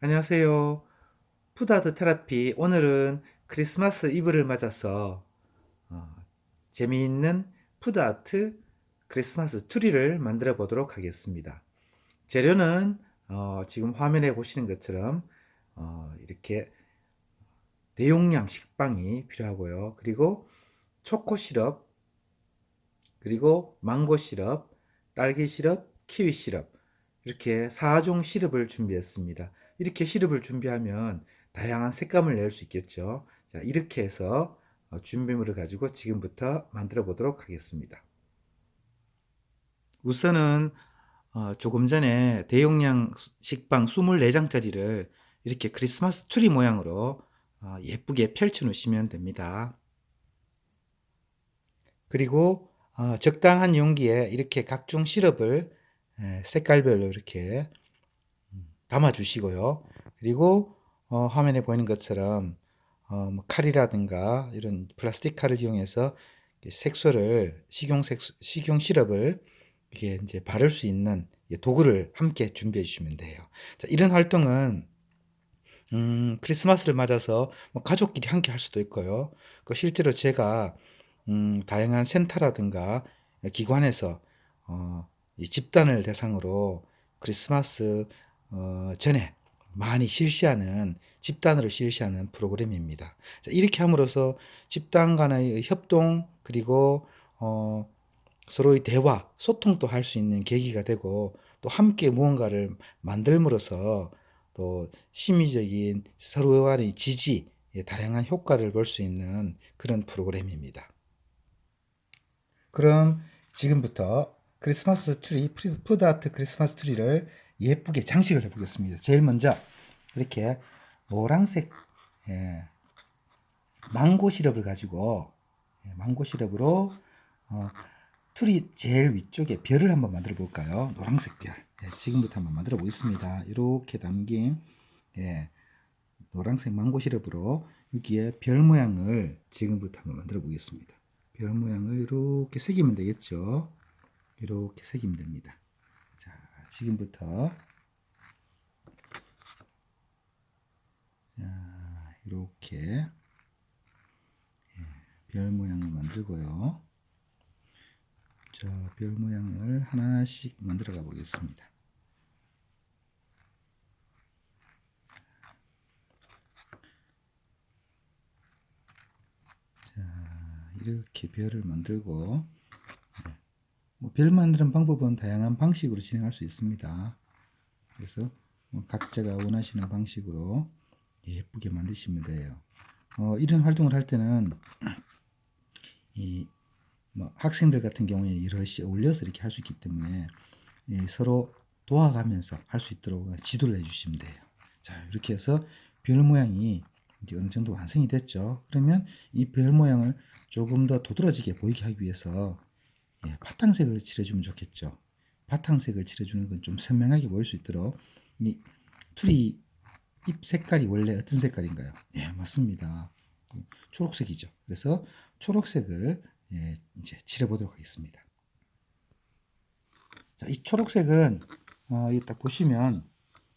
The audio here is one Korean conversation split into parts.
안녕하세요. 푸드아트 테라피. 오늘은 크리스마스 이브를 맞아서 어, 재미있는 푸드 아트 크리스마스 트리를 만들어 보도록 하겠습니다. 재료는 어, 지금 화면에 보시는 것처럼 어, 이렇게 대용량 식빵이 필요하고요. 그리고 초코 시럽, 그리고 망고 시럽, 딸기 시럽, 키위 시럽 이렇게 4종 시럽을 준비했습니다. 이렇게 시럽을 준비하면 다양한 색감을 낼 수 있겠죠. 자, 이렇게 해서 어, 준비물을 가지고 지금부터 만들어 보도록 하겠습니다. 우선은 어, 조금 전에 대용량 식빵 24장짜리를 이렇게 크리스마스 트리 모양으로 어, 예쁘게 펼쳐 놓으시면 됩니다. 그리고 어, 적당한 용기에 이렇게 각종 시럽을 에, 색깔별로 이렇게 음, 담아 주시고요. 그리고 어, 화면에 보이는 것처럼 어, 뭐 칼이라든가 이런 플라스틱 칼을 이용해서 색소를 식용 색소, 식용 시럽을 이게 이제 바를 수 있는 이 도구를 함께 준비해 주시면 돼요. 자, 이런 활동은 음, 크리스마스를 맞아서 뭐 가족끼리 함께 할 수도 있고요. 그 실제로 제가 음, 다양한 센터라든가 기관에서 어, 이 집단을 대상으로 크리스마스 어, 전에 많이 실시하는 집단으로 실시하는 프로그램입니다. 자, 이렇게 함으로써 집단 간의 협동 그리고 어, 서로의 대화, 소통도 할 수 있는 계기가 되고 또 함께 무언가를 만들므로써 또 심리적인 서로 간의 지지, 예, 다양한 효과를 볼 수 있는 그런 프로그램입니다. 그럼 지금부터 크리스마스 트리, 푸드 아트 크리스마스 트리를 예쁘게 장식을 해보겠습니다. 제일 먼저 이렇게 노란색 예, 망고 시럽을 가지고 예, 망고 시럽으로 어, 트리 제일 위쪽에 별을 한번 만들어 볼까요? 노란색 별. 예, 지금부터 한번 만들어 보겠습니다. 이렇게 담긴 예, 노란색 망고 시럽으로 여기에 별 모양을 지금부터 한번 만들어 보겠습니다. 별 모양을 이렇게 새기면 되겠죠. 이렇게 새기면 됩니다. 자, 지금부터 자, 이렇게 예, 별 모양을 만들고요. 자, 별 모양을 하나씩 만들어 가 보겠습니다. 자, 이렇게 별을 만들고 네. 뭐 별 만드는 방법은 다양한 방식으로 진행할 수 있습니다. 그래서 뭐 각자가 원하시는 방식으로 예쁘게 만드시면 돼요. 어, 이런 활동을 할 때는 이 뭐 학생들 같은 경우에 여럿이 어울려서 이렇게 할 수 있기 때문에 예, 서로 도와가면서 할 수 있도록 지도를 해주시면 돼요. 자 이렇게 해서 별 모양이 이제 어느 정도 완성이 됐죠. 그러면 이 별 모양을 조금 더 도드라지게 보이게 하기 위해서 예, 바탕색을 칠해주면 좋겠죠. 바탕색을 칠해주는 건 좀 선명하게 보일 수 있도록 이 트리 잎 색깔이 원래 어떤 색깔인가요? 예, 맞습니다. 초록색이죠. 그래서 초록색을 예, 이제 칠해보도록 하겠습니다. 자, 이 초록색은 어, 이딱 보시면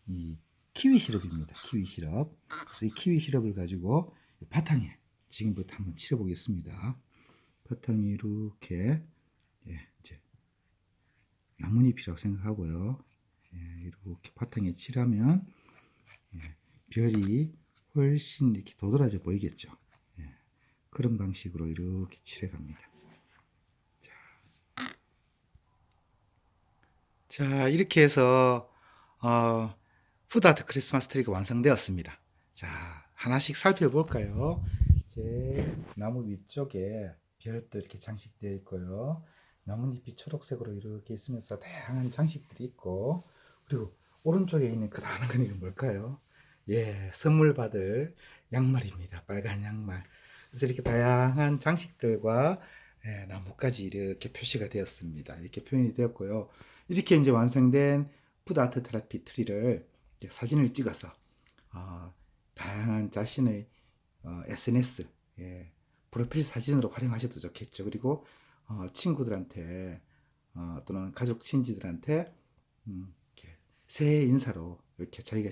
이 키위 시럽입니다. 키위 시럽. 그래서 이 키위 시럽을 가지고 바탕에 지금부터 한번 칠해보겠습니다. 바탕이 이렇게 예, 나뭇잎이라고 생각하고요. 예, 이렇게 바탕에 칠하면 예, 별이 훨씬 이렇게 도드라져 보이겠죠. 예, 그런 방식으로 이렇게 칠해갑니다. 자, 자 이렇게 해서 어, 푸드아트 크리스마스 트리가 완성되었습니다. 자 하나씩 살펴볼까요? 제 나무 위쪽에 별도 이렇게 장식되어 있고요. 나뭇잎이 초록색으로 이렇게 있으면서 다양한 장식들이 있고 그리고 오른쪽에 있는 그라는 건 이건 뭘까요? 예, 선물 받을 양말입니다. 빨간 양말. 그래서 이렇게 다양한 장식들과 예, 나뭇가지 이렇게 표시가 되었습니다. 이렇게 표현이 되었고요. 이렇게 이제 완성된 푸드 아트 테라피 트리를 사진을 찍어서 어, 다양한 자신의 어, SNS 예, 프로필 사진으로 활용하셔도 좋겠죠. 그리고 어, 친구들한테 어, 또는 가족 친지들한테 음, 새해 인사로 이렇게 자기가